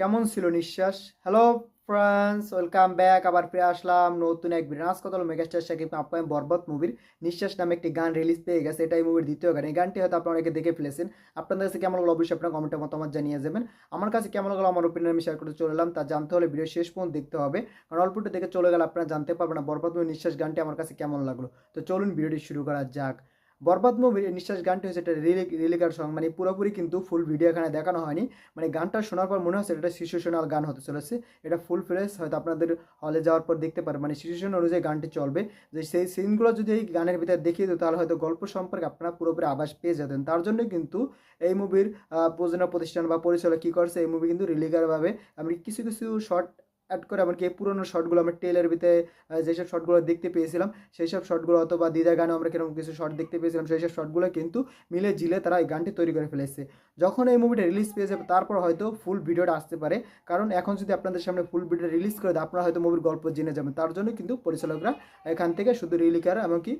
কেমন ছিল নিঃশ্বাস? হ্যালো ফ্রেন্ডস ওয়েলকাম ব্যাক আবার ফিরে আসলাম নতুন এক বিরাজ হলো মেগাস্টার শাকিব আপ্যায়ন বরবত মুভির নিঃশ্বাস নামে একটি গান রিলিজ পেয়ে গেছে। এটাই মুভির দ্বিতীয় গান। এই গানটি হয়তো আপনারা অনেকে দেখে ফেলেছেন। আপনাদের কাছে কেমন লাগল অবশ্যই আপনার কমেন্টে মতামত জানিয়ে যাবেন। আমার কাছে কেমন লাগল আমার ওপিনিয়ন আমি শেয়ার করতে চলে এলাম। তা জানতে হলে ভিডিও শেষ পর্যন্ত দেখতে হবে। কারণ অল্পটা দেখে চলে গেলে আপনারা জানতে পারবেন না বরবাদ মুভির নিঃশ্বাস গানটি আমার কাছে কেমন লাগল। তো চলুন ভিডিওটি শুরু করা যাক। বরবাদ মুভির নিঃশ্বাস গানটি হচ্ছে একটা রিলিকার সং মানে পুরোপুরি কিন্তু ফুল ভিডিও এখানে দেখানো হয়নি। মানে গানটা শোনার পর মনে হচ্ছে এটা সিচুয়েশনাল গান হতে চলেছে। এটা ফুল ফ্রেশ হয়তো আপনাদের হলে যাওয়ার পর দেখতে পারেন মানে সিচুয়েশন অনুযায়ী গানটি চলবে। যে সেই সিনগুলো যদি এই গানের ভিতরে দেখিয়ে দিত, তাহলে হয়তো গল্প সম্পর্কে আপনারা পুরোপুরি আভাস পেয়ে যেতেন। তার জন্য কিন্তু এই মুভির প্রযোজনা প্রতিষ্ঠান বা পরিচালক কী করছে, এই মুভি কিন্তু রিলিগারভাবে আমি কিছু কিছু শর্ট অ্যাড করে এমনকি পুরোনো শর্টগুলো আমরা টেলের ভিতরে যেসব শর্টগুলো দেখতে পেয়েছিলাম সেই সব শর্টগুলো অথবা দিদা গানে আমরা কীরকম কিছু শর্ট দেখতে পেয়েছিলাম সেই সব শর্টগুলো কিন্তু মিলে ঝিলে তারা এই গানটি তৈরি করে ফেলেছে। যখন এই মুভিটা রিলিজ পেয়ে যাবে তারপর হয়তো ফুল ভিডিওটা আসতে পারে, কারণ এখন যদি আপনাদের সামনে ফুল ভিডিও রিলিজ করে দেয়, আপনারা হয়তো মুভির গল্প জেনে যাবেন। তার জন্য কিন্তু পরিচালকরা এখান থেকে শুধু রিলিকার এমনকি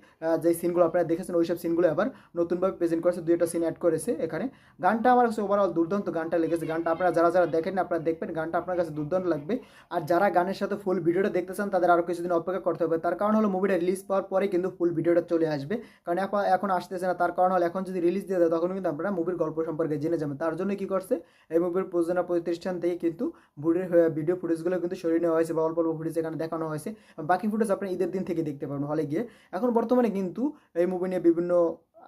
যে সিনগুলো আপনারা দেখেছেন ওই সব সিনগুলো আবার নতুনভাবে প্রেজেন্ট করেছে দুইটা সিন অ্যাড করেছে এখানে। গানটা আমার কাছে ওভারঅল দুর্দান্ত গানটা লেগেছে। গানটা আপনারা যারা যারা দেখেন আপনারা দেখবেন, গানটা আপনার কাছে দুর্দান্ত লাগবে। আর যারা গানের সাথে ফুল ভিডিওটা দেখতে চান, তাদের আরও কিছুদিন অপেক্ষা করতে হবে। তার কারণ হলো মুভিটা রিলিজ পাওয়ার পরে কিন্তু ফুল ভিডিওটা চলে আসবে। কারণ এখন আসতেছে না। তার কারণ হলো এখন যদি রিলিজ দিয়ে দেয়, তখন কিন্তু আপনারা মুভির গল্প সম্পর্কে জেনে যাবেন। তার জন্য কি করছে, এই মুভির প্রযোজনা প্রতিষ্ঠান থেকে কিন্তু ভিডিও ভিডিও ফুটেজগুলো কিন্তু সরিয়ে নেওয়া হয়েছে বা অল্প অল্প ফুটেজ এখানে দেখানো হয়েছে। বাকি ফুটেজ আপনি ঈদের দিন থেকে দেখতে পাবেন হলে গিয়ে। এখন বর্তমানে কিন্তু এই মুভি নিয়ে বিভিন্ন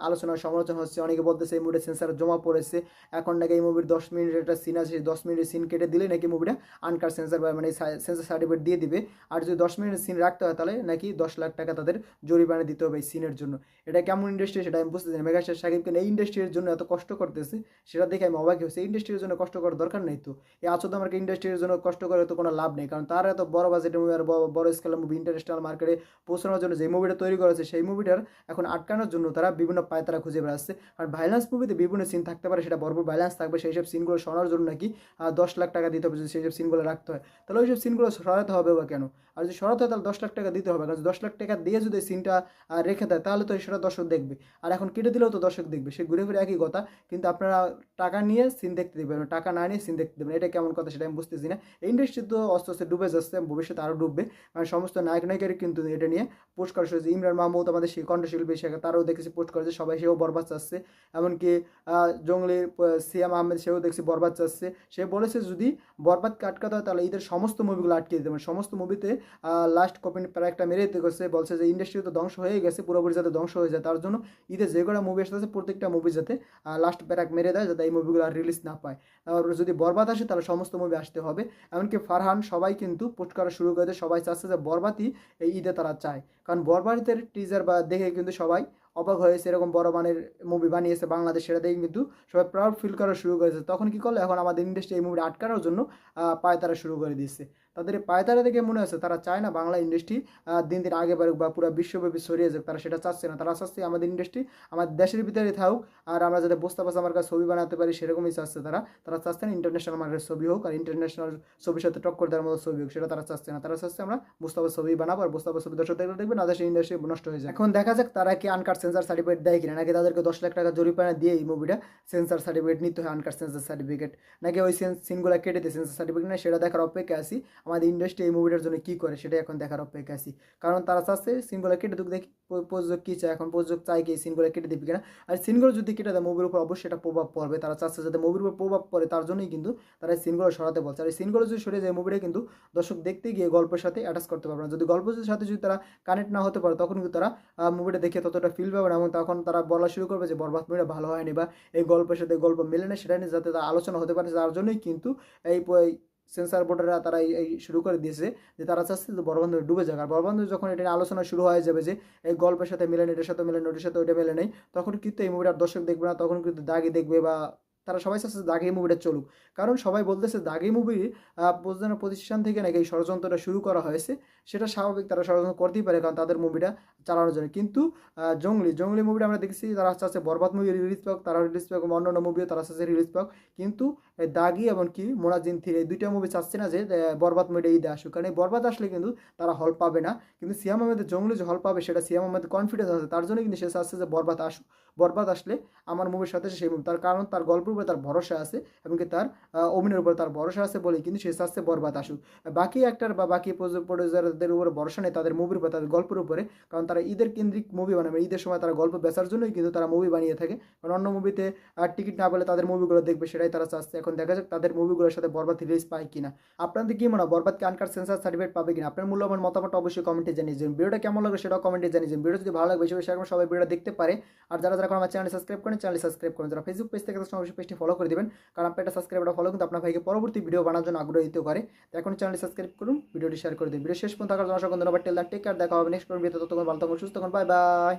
আলোচনা সমালোচনা হচ্ছে। অনেকে বলতেছে, এই মুভিটা সেন্সার জমা পড়েছে। এখন নাকি এই মুভির দশ মিনিটের একটা সিন আছে দশ মিনিটের সিন কেটে দিলে নাকি মুভিটা আনকার সেন্সার মানে সেন্সার সার্টিফিকেট দিয়ে দিবে। আর যদি দশ মিনিটের সিন রাখতে হয়, তাহলে নাকি দশ লাখ টাকা তাদের জরিমানা দিতে হবে এই সিনের জন্য। এটা কেমন ইন্ডাস্ট্রি সেটা আমি বুঝতে চাই মেগাস্টার সাকিবকে এই ইন্ডাস্ট্রির জন্য এত কষ্ট করতেছে, সেটা দেখে আমি অবাক হয়েছি ইন্ডাস্ট্রির জন্য কষ্ট করার দরকার নেই তো। এই আচদ আমাকে ইন্ডাস্ট্রির জন্য কষ্ট করে তো কোনো লাভ নেই। কারণ তার এত বড় বাজেটের মুভি আর বড় স্কেলের মুভি ইন্টারন্যাশনাল মার্কেটে পৌঁছানোর জন্য যে মুভিটা তৈরি করেছে সেই মুভিটার এখন আটকানোর জন্য তারা বিভিন্ন পায়তারা খুঁজে বেড়াচ্ছে আর ভাইলেন্স মুভিতে বিভিন্ন সিন থাকতে পারে, সেটা ভরপুর ভাইলেন্স থাকবে সেই সব সিনগুলো শোনার জন্য নাকি দশ লাখ টাকা দিতে হবে, যদি সেই সব সিনগুলো রাখতে হয়। তাহলে ওই সব সিনগুলো সরাতে হবে বা কেন? আর যদি সরাতে হয়, তাহলে দশ লাখ টাকা দিতে হবে। কারণ দশ লাখ টাকা দিয়ে যদি সিনটা রেখে দেয়, তাহলে তো সেটা দর্শক দেখবে। আর এখন কেটে দিলেও তো দর্শক দেখবে। সে ঘুরে ফিরে একই কথা, কিন্তু আপনারা টাকা নিয়ে সিন দেখতে দেবেন টাকা না নিয়ে সিন দেখতে দেবেন। এটা কেমন কথা সেটা আমি বুঝতেছি না। ইন্ডাস্ট্রি তো আস্তে আস্তে ডুবে যাচ্ছে, ভবিষ্যতে আরও ডুববে। কারণ সমস্ত নায়ক নায়িকারই কিন্তু এটা নিয়ে পোস্ট করা শুরু ইমরান মাহমুদ, আমাদের সেই কণ্ঠশিল্পী, সে তারাও দেখেছি পোস্ট করেছে। সবাই সেও বরবাদ চাচ্ছে। এমনকি আহ, জঙ্গলির সিয়াম আহমেদ সেও দেখছি বরবাদ চাচ্ছে। সে বলেছে যদি বরবাদ আটকাতে হয় তাহলে ঈদের সমস্ত মুভিগুলো আটকে দিতে হবে সমস্ত মুভিতে লাস্ট কপি প্রায় একটা মেরে দিতে গেছে। বলছে যে ইন্ডাস্ট্রি তো ধ্বংস হয়ে গেছে পুরোপুরি যাতে ধ্বংস হয়ে যায়। তার জন্য ঈদে যে কটা মুভি আসতেছে প্রত্যেকটা মুভি যাতে লাস্ট প্যারাক মেরে দেয় যাতে এই মুভিগুলো আর রিলিজ না পায়। তারপর যদি বরবাদ আসে তাহলে সমস্ত মুভি আসতে হবে। এমনকি ফারহান সবাই কিন্তু পোস্ট করা শুরু করে সবাই চাচ্ছে যে বরবাদই এই ঈদে তারা চায়। কারণ বরবাদের টিজার বা দেখে কিন্তু সবাই অবাক হয়ে এরকম বড় মানের মুভি বানিয়েছে বাংলাদেশ, সেটা দেখে কিন্তু সবাই প্রাউড ফিল করা শুরু করেছে। তখন কি করল? এখন আমাদের ইন্ডাস্ট্রি এই মুভি আটকানোর জন্য পায় তারা শুরু করে দিচ্ছে তাদের পায়তারা দেখে মনে হচ্ছে তারা চায় না বাংলা ইন্ডাস্ট্রি দিন দিন আগে বাড়ুক বা পুরো বিশ্বব্যাপী ছড়িয়ে যাক। তারা সেটা চাচ্ছে না। তারা চাচ্ছে আমাদের ইন্ডাস্ট্রি আমাদের দেশের ভিতরে থাকুক আর আমরা যাতে বস্তা বস্তা আমার কাছে ছবি বানাতে পারি, সেরকমই চাচ্ছে তারা। তারা চাচ্ছে না ইন্টারন্যাশনাল মার্কেটের ছবি হোক আর ইন্টারন্যাশনাল ছবির সাথে টক্কর দেওয়ার মতো ছবি হোক, সেটা তারা চাচ্ছে না। তারা চাচ্ছে আমরা বুস্তাবা ছবি বানাবো আর বুস্তাবা ছবি দর্শক দেখবেন না, দেশের ইন্ডাস্ট্রি নষ্ট হয়ে যায় এখন দেখা যাক তারা কি আনকার সেন্সার সার্টিফিকেট দেয় কিনা, নাকি তাদেরকে দশ লাখ টাকা জরিমানা দিয়ে এই মুভিটা সেন্সার সার্টিফিকেট নিতে হয় আনকার সেন্সার সার্টিফিকেট নাকি ওই সিনগুলো কেটে দিয়ে সেন্সার সার্টিফিকেট না সেটা দেখার অপেক্ষা আছি। আমাদের ইন্ডাস্ট্রি এই মুভিটার জন্য কী করে সেটা এখন দেখার অপেক্ষা আছি। কারণ তারা চাচ্ছে সিনগুলো কেটে দেখি প- প্রযোজক কী চায়, এখন প্রযোজক চায় কি সিনগুলো কেটে দিবি কিনা? আর সিনগুলো যদি কেটে দেয় মুভির উপর অবশ্যই এটা প্রভাব পড়বে। তারা চাচ্ছে যাতে মুভির উপর প্রভাব পড়ে, তার জন্যই কিন্তু তারা সিনগুলো সরাতে বলছে। আর এই সিনগুলো যদি সরে যায় মুভিটা কিন্তু দর্শক দেখতে গিয়ে গল্পের সাথে অ্যাটাচ করতে পারবে না। যদি গল্পের সাথে যদি তারা কানেক্ট না হতে পারে, তখন কিন্তু তারা মুভিটা দেখে ততটা ফিল পাবে না। এবং তখন তারা বলা শুরু করবে যে, বরবাদ মুভিটা ভালো হয়নি বা এই গল্পের সাথে গল্প মেলে না, সেটা নিয়ে যাতে তার আলোচনা হতে পারে। তার জন্যই কিন্তু এই সেন্সার বোর্ডেরা তারা এই- শুরু করে দিয়েছে যে তারা চাচ্ছে যে বরবান্ধব ডুবে যাক। আর বরবান্ধব যখন এটা আলোচনা শুরু হয়ে যাবে যে এই গল্পের সাথে মেলে এটার সাথে মেলে ওটার সাথে ওইটা মেলে নেই, তখন কিন্তু এই মুভিটা দর্শক দেখবে না, তখন কিন্তু দাগি দেখবে বা তারা সবাই চাচ্ছে দাগি মুভিটা চলুক। কারণ সবাই বলতেছে দাগি মুভির প্রযোজনা প্রতিষ্ঠান থেকে নাকি এই ষড়যন্ত্রটা শুরু করা হয়েছে। সেটা স্বাভাবিক তারা ষড়যন্ত্র করতেই পারে কারণ তাদের মুভিটা চালানোর জন্য। কিন্তু জঙ্গলি জঙ্গলি মুভিটা আমরা দেখেছি তারা চাচ্ছে বরবাদ মুভি রিলিজ পাক, তারা রিলিজ পাক অন্য অন্য মুভিও তারা চাচ্ছে রিলিজ পাক। কিন্তু দাগি এবং কি মোনাজিন থ্রি এই দুইটা মুভি চাচ্ছে না যে বরবাদ মুভিটা ঈদে আসুক। কারণ এই বরবাদ আসলে কিন্তু তারা হল পাবে না। কিন্তু সিয়াম আহমেদের জঙ্গলি যে হল পাবে সেটা সিয়াম আহমেদের কনফিডেন্স আছে। তার জন্য কিন্তু সে চাচ্ছে যে বরবাদ আসুক। বরবাদ আসলে আমার মুভির সাথে সেই মুভি তার কারণ তার গল্পের উপর তার ভরসা আছে এবং কি তার অভিনয়ের উপর তার ভরসা আছে বলে কিন্তু সে চাচ্ছে বরবাদ আসুক। বাকি অ্যাক্টর বা বাকি প্রডিউসারদের উপর ভরসা নেই তাদের মুভির উপর, তাদের গল্পের উপরে। কারণ তারা ঈদের কেন্দ্রিক মুভি বানাবে। ঈদের সময় তারা গল্প বেচার জন্যই কিন্তু তারা মুভি বানিয়ে থাকে। কারণ অন্য মুভিতে টিকিট না পেলে তাদের মুভিগুলো দেখবে, সেটাই তারা চাচ্ছে। এখন দেখা যাক তাদের মুভিগুলোর সাথে বরবাদ রিলিজ পায় কিনা। আপনাদের কি মনে হয় বরবাদকে আনকার সেন্সার সার্টিফিকেট পাবে কিনা? আপনার মূল্যবান মতামত অবশ্যই কমেন্টে জানিয়ে দিন। ভিডিওটা কেমন লাগে সেটাও কমেন্টে জানিয়ে দিন। ভিডিও যদি ভালো লাগে, বেশি বেশি সবাই ভিডিও দেখতে পারে। আর যারা যারা আমার চ্যানেল সাবস্ক্রাইব করেন চ্যানেল সাবস্ক্রাইব করেন। যারা ফেসবুক পেজ থেকে অবশ্যই পেজটি ফলো করে দেবেন। কারণ আপনার একটা সাবস্ক্রাইবটা ফলো কিন্তু আপনার ভাইকে পরবর্তী ভিডিও বানার জন্য আগ্রহ দিতে পারে। তো এখন চ্যানেল সাবস্ক্রাইব করুন ভিডিওটি শেয়ার করে দিন। ভিডিও শেষ পর্যন্ত থাকার জন্য অসংখ্য ধন্যবাদ। টেল টেক কেয়ার দেখা হবে নেক্সট ভিডিওতে ততক্ষণ ভালো থাকুন, সুস্থ থাকুন। Bye bye